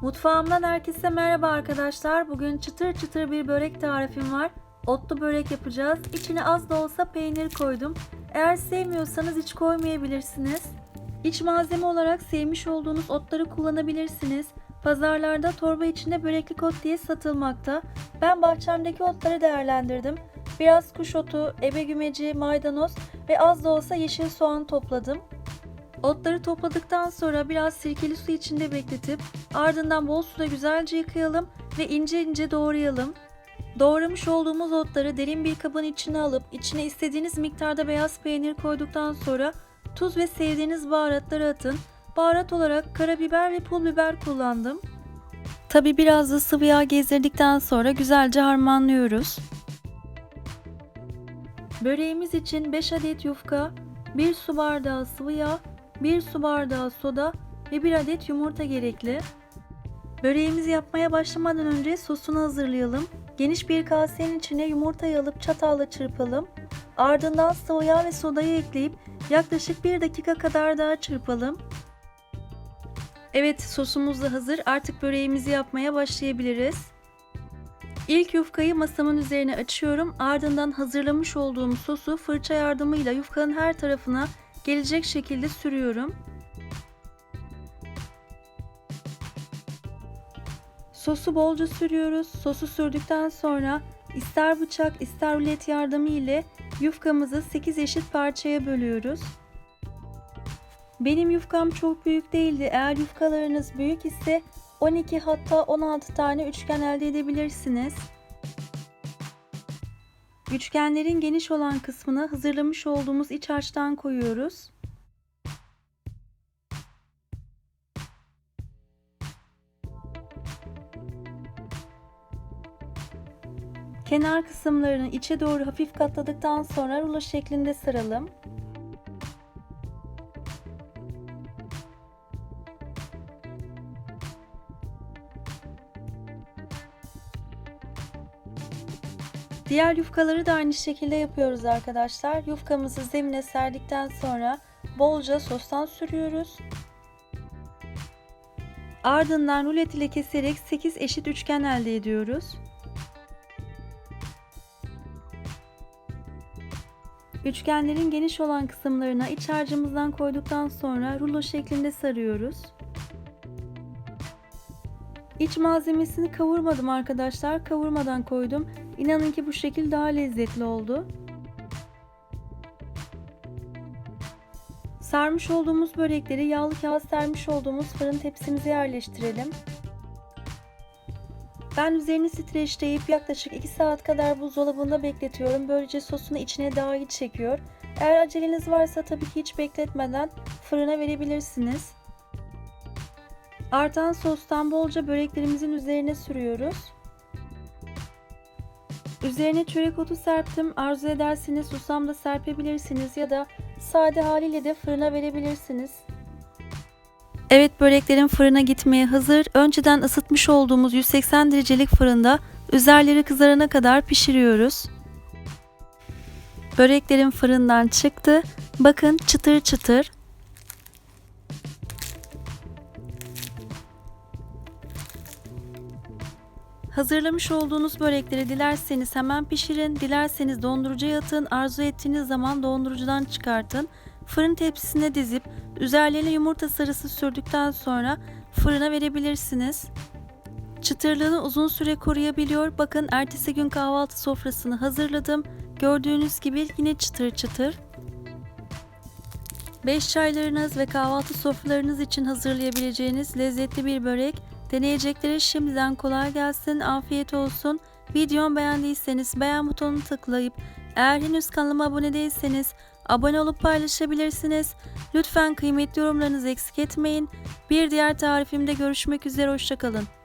Mutfağımdan herkese merhaba arkadaşlar. Bugün çıtır çıtır bir börek tarifim var. Otlu börek yapacağız. İçine az da olsa peynir koydum. Eğer sevmiyorsanız hiç koymayabilirsiniz. İç malzeme olarak sevmiş olduğunuz otları kullanabilirsiniz. Pazarlarda torba içinde böreklik ot diye satılmakta. Ben bahçemdeki otları değerlendirdim. Biraz kuş otu, ebe gümeci, maydanoz ve az da olsa yeşil soğan topladım. Otları topladıktan sonra biraz sirkeli su içinde bekletip ardından bol suda güzelce yıkayalım ve ince ince doğrayalım. Doğramış olduğumuz otları derin bir kabın içine alıp içine istediğiniz miktarda beyaz peynir koyduktan sonra tuz ve sevdiğiniz baharatları atın. Baharat olarak karabiber ve pul biber kullandım. Tabi biraz da sıvı yağ gezdirdikten sonra güzelce harmanlıyoruz. Böreğimiz için 5 adet yufka, 1 su bardağı sıvı yağ, 1 su bardağı soda ve 1 adet yumurta gerekli. Böreğimizi yapmaya başlamadan önce sosunu hazırlayalım. Geniş bir kasenin içine yumurtayı alıp çatalla çırpalım. Ardından sıvı yağ ve sodayı ekleyip yaklaşık 1 dakika kadar daha çırpalım. Evet sosumuz da hazır. Artık böreğimizi yapmaya başlayabiliriz. İlk yufkayı masamın üzerine açıyorum. Ardından hazırlamış olduğum sosu fırça yardımıyla yufkanın her tarafına gelecek şekilde sürüyorum. Sosu bolca sürüyoruz. Sosu sürdükten sonra ister bıçak ister rulet yardımı ile yufkamızı 8 eşit parçaya bölüyoruz. Benim yufkam çok büyük değildi. Eğer yufkalarınız büyük ise 12 hatta 16 tane üçgen elde edebilirsiniz. Üçgenlerin geniş olan kısmını hazırlamış olduğumuz iç harçtan koyuyoruz. Kenar kısımlarını içe doğru hafif katladıktan sonra rulo şeklinde saralım. Diğer yufkaları da aynı şekilde yapıyoruz arkadaşlar. Yufkamızı zemine serdikten sonra bolca sostan sürüyoruz. Ardından rulet ile keserek 8 eşit üçgen elde ediyoruz. Üçgenlerin geniş olan kısımlarına iç harcımızdan koyduktan sonra rulo şeklinde sarıyoruz. İç malzemesini kavurmadım arkadaşlar. Kavurmadan koydum. İnanın ki bu şekil daha lezzetli oldu. Sarmış olduğumuz börekleri yağlı kağıt sermiş olduğumuz fırın tepsimize yerleştirelim. Ben üzerini streçleyip yaklaşık 2 saat kadar buzdolabında bekletiyorum. Böylece sosunu içine daha iyi çekiyor. Eğer aceleniz varsa tabii ki hiç bekletmeden fırına verebilirsiniz. Artan sostan bolca böreklerimizin üzerine sürüyoruz. Üzerine çörek otu serptim. Arzu ederseniz susam da serpebilirsiniz ya da sade haliyle de fırına verebilirsiniz. Evet böreklerin fırına gitmeye hazır. Önceden ısıtmış olduğumuz 180 derecelik fırında üzerleri kızarana kadar pişiriyoruz. Böreklerim fırından çıktı. Bakın çıtır çıtır. Hazırlamış olduğunuz börekleri dilerseniz hemen pişirin, dilerseniz dondurucuya atın, arzu ettiğiniz zaman dondurucudan çıkartın. Fırın tepsisine dizip üzerlerine yumurta sarısı sürdükten sonra fırına verebilirsiniz. Çıtırlığını uzun süre koruyabiliyor. Bakın ertesi gün kahvaltı sofrasını hazırladım. Gördüğünüz gibi yine çıtır çıtır. 5 çaylarınız ve kahvaltı sofralarınız için hazırlayabileceğiniz lezzetli bir börek Deneyeceklere şimdiden kolay gelsin, afiyet olsun. Videomu beğendiyseniz beğen butonunu tıklayıp eğer henüz kanalıma abone değilseniz abone olup paylaşabilirsiniz. Lütfen kıymetli yorumlarınızı eksik etmeyin. Bir diğer tarifimde görüşmek üzere, hoşçakalın.